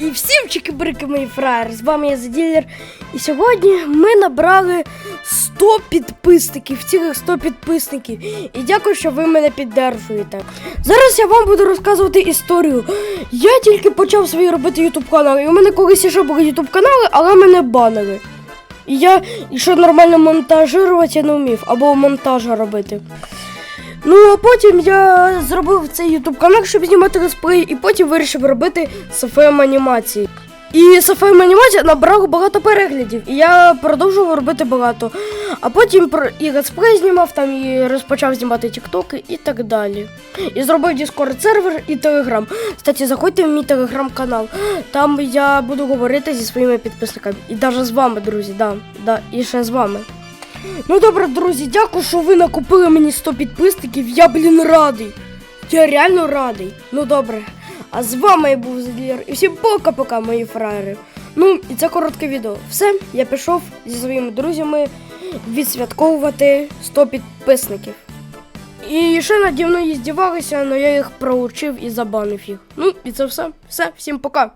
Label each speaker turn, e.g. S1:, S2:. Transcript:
S1: І всім чики-брики, мої фраєри, з вами я Заділер. І сьогодні ми набрали 100 підписників, цілих 100 підписників. І дякую, що ви мене піддержуєте. Зараз я вам буду розказувати історію. Я тільки почав свій робити YouTube канал. І у мене колись ще були YouTube канали, але мене банили. І я ще нормально монтажувати я не вмів, або монтаж робити. Ну, а потім я зробив цей YouTube канал, щоб знімати летсплеї, і потім вирішив робити SFM анімації. І SFM анімація набрала багато переглядів, і я продовжував робити багато. А потім і летсплей знімав там, і розпочав знімати тіктоки і так далі. І зробив Discord сервер і Telegram. Кстати, заходьте в мій телеграм-канал. Там я буду говорити зі своїми підписниками. І навіть з вами, друзі, да, да, і ще з вами. Ну добре, друзі, дякую, що ви накупили мені 100 підписників. Я, блін, радий. Я реально радий. Ну добре. А з вами я був Задлір. І всім пока-пока, мої фраєри. Ну, і це коротке відео. Все, я пішов зі своїми друзями відсвятковувати 100 підписників. І ще наді мною здівалися, але я їх проучив і забанив їх. Ну, і це все. Все, всім пока.